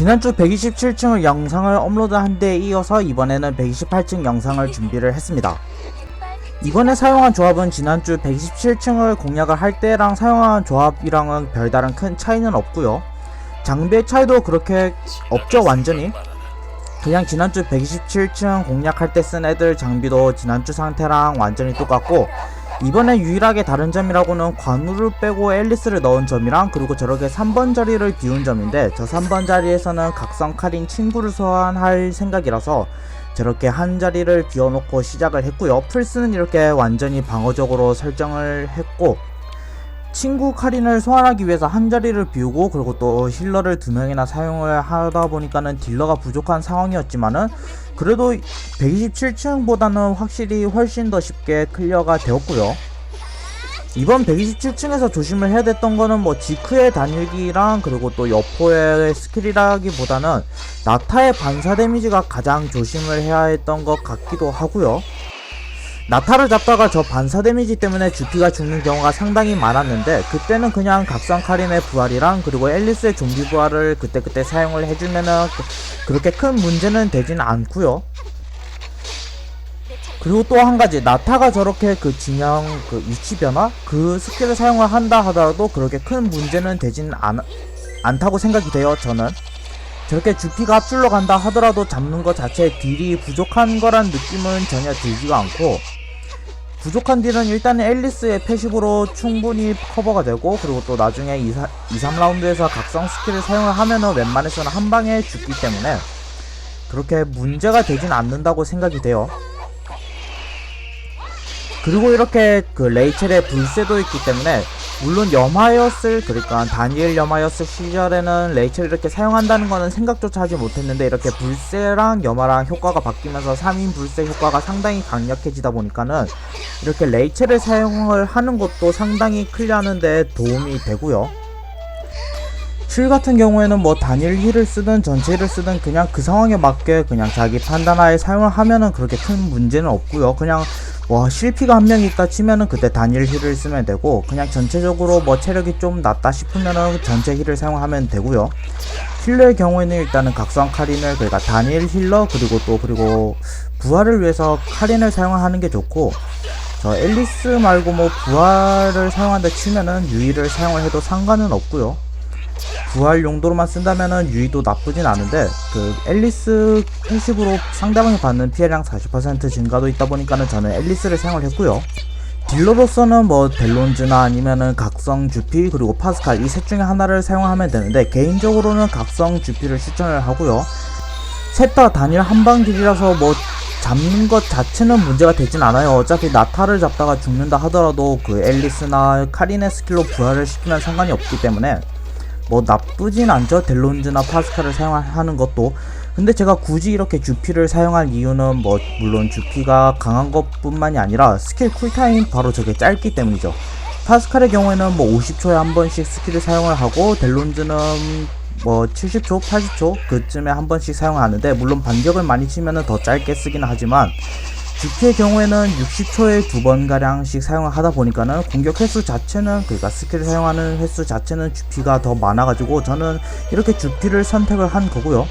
지난주 127층을 영상을 업로드한 데 이어서 이번에는 128층 영상을 준비를 했습니다. 이번에 사용한 조합은 지난주 127층을 공략을 할 때랑 사용한 조합이랑은 별다른 큰 차이는 없고요. 장비의 차이도 그렇게 없죠 완전히. 그냥 지난주 127층 공략할 때 쓴 애들 장비도 지난주 상태랑 완전히 똑같고 이번에 유일하게 다른 점이라고는 관우를 빼고 앨리스를 넣은 점이랑 그리고 저렇게 3번 자리를 비운 점인데 저 3번 자리에서는 각성 카린 친구를 소환할 생각이라서 저렇게 한 자리를 비워놓고 시작을 했고요. 플스는 이렇게 완전히 방어적으로 설정을 했고 친구 카린을 소환하기 위해서 한 자리를 비우고 그리고 또 힐러를 두 명이나 사용을 하다 보니까는 딜러가 부족한 상황이었지만은 그래도 127층보다는 확실히 훨씬 더 쉽게 클리어가 되었고요. 이번 127층에서 조심을 해야 됐던 거는 뭐 지크의 단일기랑 그리고 또 여포의 스킬이라기보다는 나타의 반사 데미지가 가장 조심을 해야 했던 것 같기도 하고요. 나타를 잡다가 저 반사 데미지 때문에 주피가 죽는 경우가 상당히 많았는데 그때는 그냥 각성 카린의 부활이랑 그리고 앨리스의 좀비 부활을 그때그때 사용을 해주면은 그- 그렇게 큰 문제는 되진 않고요. 그리고 또 한 가지 나타가 저렇게 그 진영 그 위치 변화 그 스킬을 사용을 한다 하더라도 그렇게 큰 문제는 되진 않, 않다고 생각이 돼요 저는 저렇게 주피가 앞줄로 간다 하더라도 잡는 것 자체에 딜이 부족한 거란 느낌은 전혀 들지가 않고 부족한 딜은 일단 앨리스의 패시브로 충분히 커버가 되고 그리고 또 나중에 2, 3라운드에서 각성 스킬을 사용을 하면은 웬만해서는 한 방에 죽기 때문에 그렇게 문제가 되진 않는다고 생각이 돼요. 그리고 이렇게 그 레이첼의 불새도 있기 때문에 물론 염화였을 그러니까 다니엘 염화였을 시절에는 레이첼을 이렇게 사용한다는 거는 생각조차 하지 못했는데 이렇게 불새랑 염화랑 효과가 바뀌면서 3인 불새 효과가 상당히 강력해지다 보니까는 이렇게 레이첼을 사용을 하는 것도 상당히 클리어하는데 도움이 되고요. 실 같은 경우에는 뭐 단일 힐을 쓰든 전체 힐을 쓰든 그냥 그 상황에 맞게 그냥 자기 판단하에 사용을 하면은 그렇게 큰 문제는 없고요. 그냥 와 실피가 한 명 있다 치면은 그때 단일 힐을 쓰면 되고 그냥 전체적으로 뭐 체력이 좀 낮다 싶으면은 전체 힐을 사용하면 되고요. 힐러의 경우에는 일단은 각성 카린을 그러니까 단일 힐러 그리고 또 그리고 부활을 위해서 카린을 사용하는 게 좋고 저 앨리스 말고 뭐 부활을 사용한다 치면은 유이를 사용을 해도 상관은 없고요. 부활 용도로만 쓴다면은 유의도 나쁘진 않은데 그 앨리스 패시브로 상대방이 받는 피해량 40% 증가도 있다 보니까는 저는 앨리스를 사용을 했고요. 딜러로서는 뭐 델론즈나 아니면은 각성 주피 그리고 파스칼 이 셋 중에 하나를 사용하면 되는데 개인적으로는 각성 주피를 추천을 하고요. 셋 다 단일 한방 딜이라서 뭐 잡는 것 자체는 문제가 되진 않아요. 어차피 나타를 잡다가 죽는다 하더라도 그 앨리스나 카린의 스킬로 부활을 시키면 상관이 없기 때문에 뭐 나쁘진 않죠. 델론즈나 파스칼을 사용하는 것도. 근데 제가 굳이 이렇게 주피를 사용할 이유는 뭐 물론 주피가 강한 것뿐만이 아니라 스킬 쿨타임 바로 저게 짧기 때문이죠. 파스칼의 경우에는 뭐 50초에 한 번씩 스킬을 사용을 하고 델론즈는 뭐 70초, 80초 그쯤에 한 번씩 사용하는데 물론 반격을 많이 치면은 더 짧게 쓰기는 하지만 주피의 경우에는 60초에 두 번 가량씩 사용을 하다 보니까는 공격 횟수 자체는 그러니까 스킬을 사용하는 횟수 자체는 주피가 더 많아가지고 저는 이렇게 주피를 선택을 한 거고요.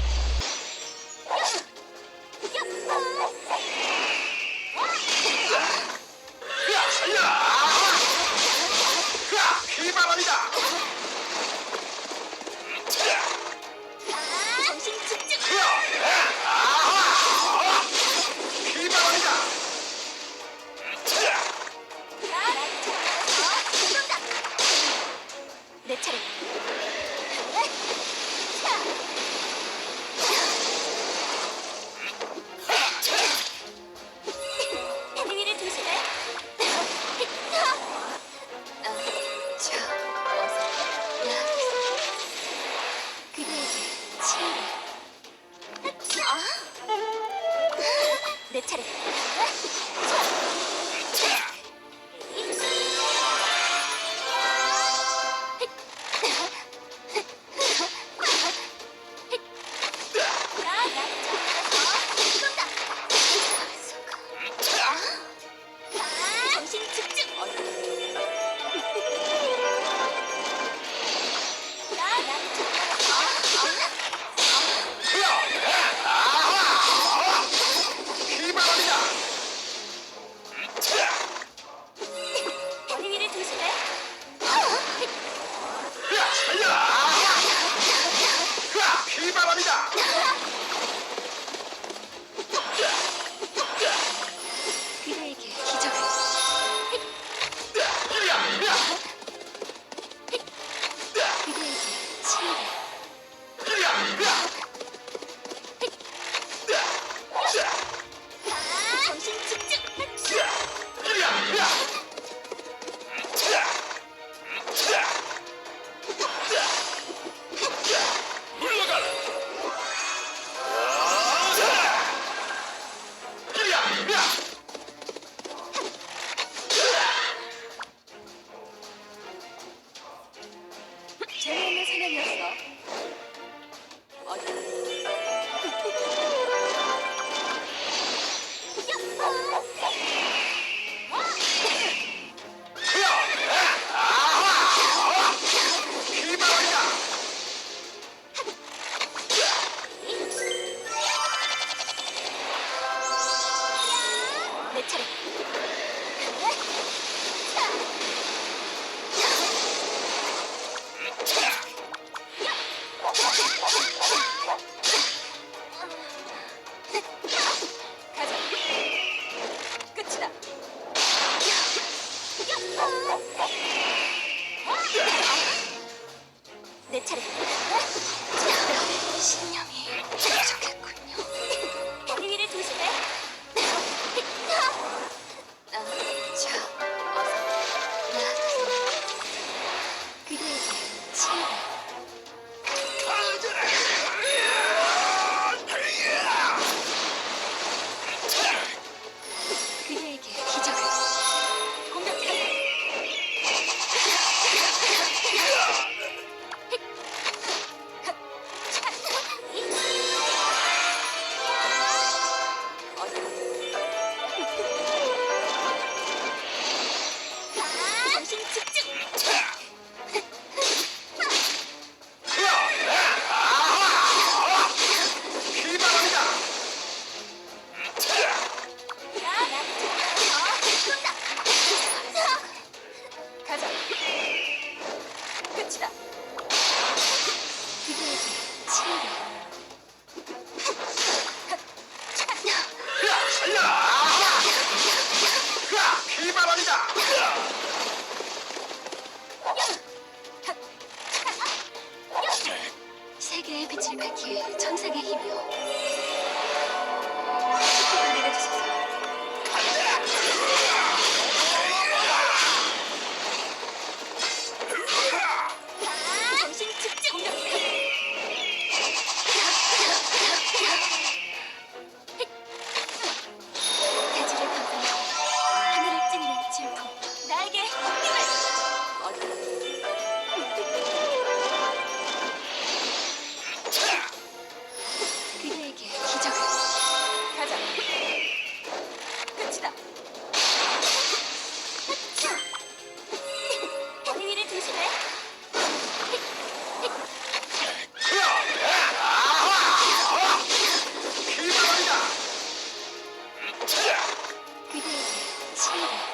내 차례. 내 차례. 신념이. Thanks.